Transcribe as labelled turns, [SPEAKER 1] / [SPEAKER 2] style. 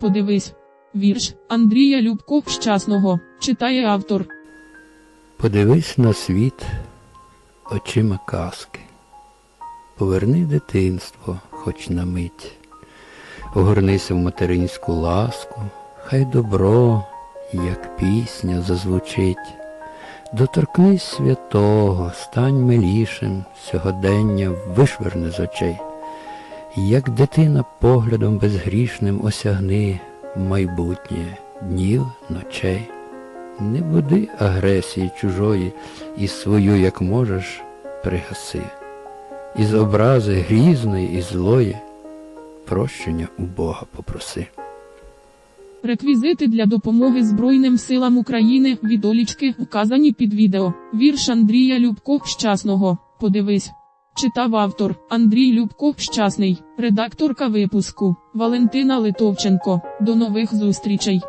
[SPEAKER 1] Подивись. Вірш Андрія Любко Щасного. Читає автор.
[SPEAKER 2] Подивись на світ очима казки. Поверни дитинство, хоч на мить. Огорнися в материнську ласку, хай добро, як пісня, зазвучить. Доторкнись святого, стань милішим, сьогодення вишверни з очей. Як дитина поглядом безгрішним осягни майбутнє днів, ночей. Не буди агресії чужої і свою, як можеш, пригаси. Із образи грізної і злої прощення у Бога попроси.
[SPEAKER 1] Реквізити для допомоги Збройним силам України відолічки вказані під відео. Вірш Андрія Любко Щасного. Подивись. Читав автор Андрій Любко Щасний, редакторка випуску Валентина Литовченко. До нових зустрічей.